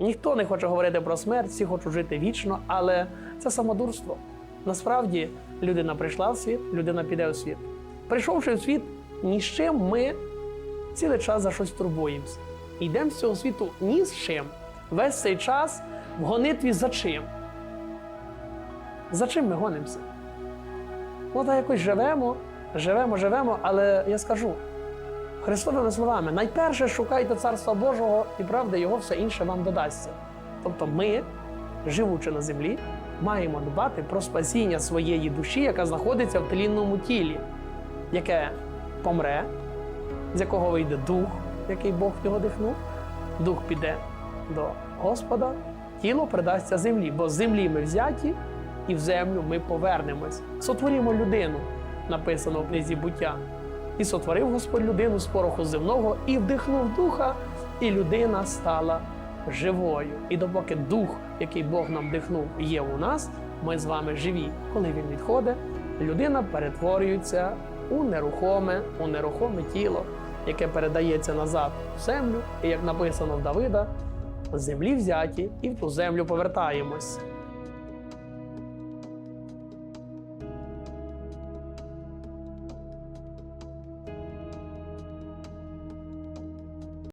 Ніхто не хоче говорити про смерть, всі хочуть жити вічно, але це самодурство. Насправді людина прийшла в світ, людина піде у світ. Прийшовши в світ, ні з чим ми цілий час за щось турбуємося. Йдемо з цього світу ні з чим. Весь цей час в гонитві за чим? За чим ми гонимося? Ну, так якось живемо, живемо, живемо, але я скажу Христовими словами, найперше шукайте Царства Божого і правди Його все інше вам додасться. Тобто ми, живучи на землі, маємо дбати про спасіння своєї душі, яка знаходиться в тлінному тілі, яке помре, з якого вийде дух, який Бог в нього дихнув. Дух піде до Господа, тіло придасться землі, бо з землі ми взяті, і в землю ми повернемось. Сотворімо людину, написано в книзі буття. І сотворив Господь людину з пороху земного і вдихнув духа, і людина стала живою. І допоки дух, який Бог нам вдихнув, є у нас, ми з вами живі. Коли він відходить, людина перетворюється у нерухоме, у нерухоме тіло, яке передається назад в землю, і як написано в Давида, землі взяті і в ту землю повертаємось.